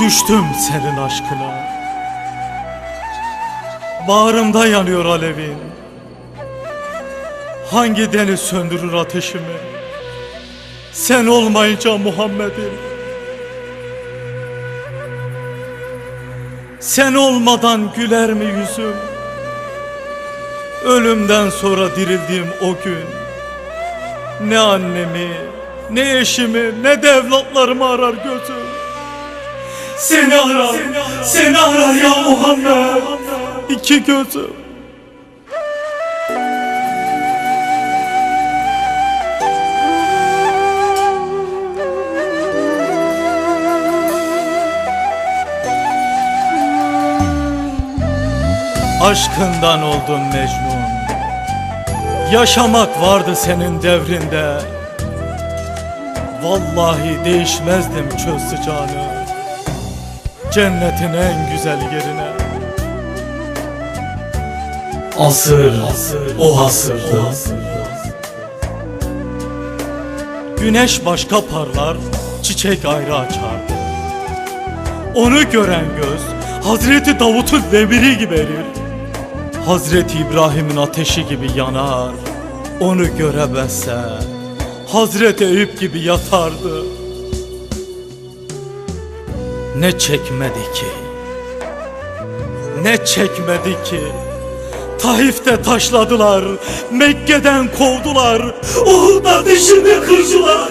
Düştüm senin aşkına. Bağrımda yanıyor alevin. Hangi deniz söndürür ateşimi? Sen olmayınca Muhammed'im. Sen olmadan güler mi yüzüm? Ölümden sonra dirildiğim o gün. Ne annemi Ne eşimi Ne de evlatlarımı arar gözüm Seni arar Seni arar ya Muhammed. İki gözüm Aşkından oldum Mecnun. Yaşamak vardı senin devrinde. Vallahi değişmezdim çöl sıcağını Cennetin en güzel yerine Asır, o asırdı. Güneş başka parlar, çiçek ayrı açardı. Onu gören göz Hazreti Davut'un demiri gibi erir. Hazreti İbrahim'in ateşi gibi yanar. Onu göremezse Hazreti Eyüp gibi yatardı. Ne çekmedi ki? Ne çekmedi ki? Taif'te taşladılar, Mekke'den kovdular, Uhud'da dişini kırdılar.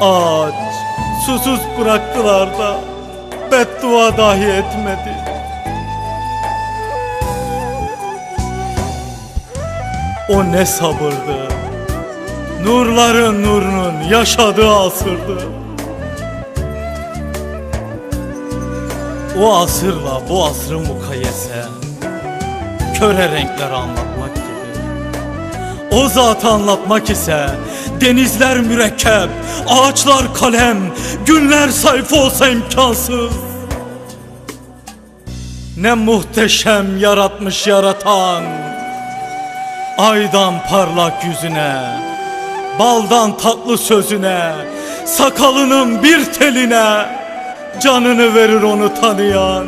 Aç, susuz bıraktılar da beddua dahi etmedi. O ne sabırdı, nurların nurunun yaşadığı asırdı. O asırla bu asrın mukayese Köre renkler anlatmak gibi. O zatı anlatmak ise Denizler mürekkep Ağaçlar kalem Günler sayfa olsa imkansız. Ne muhteşem yaratmış yaratan Aydan parlak yüzüne Baldan tatlı sözüne Sakalının bir teline Canını verir onu tanıyan.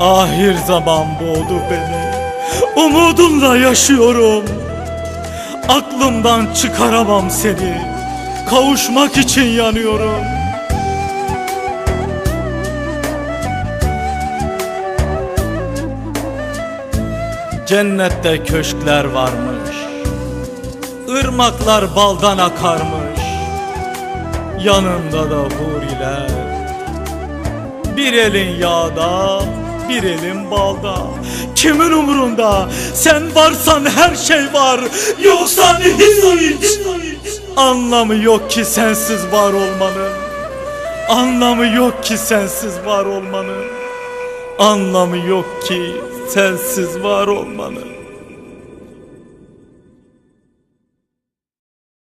Ahir zaman boğdu beni. Umudumla yaşıyorum. Aklımdan çıkaramam seni. Kavuşmak için yanıyorum. Cennette köşkler varmış. Irmaklar baldan akarmış Yanında da huriler. Bir elin yağda Bir elin balda. Kimin umurunda Sen varsan her şey var. Yoksa hiç Anlamı yok ki sensiz var olmanın. Anlamı yok ki sensiz var olmanın. Anlamı yok ki sensiz var olmanın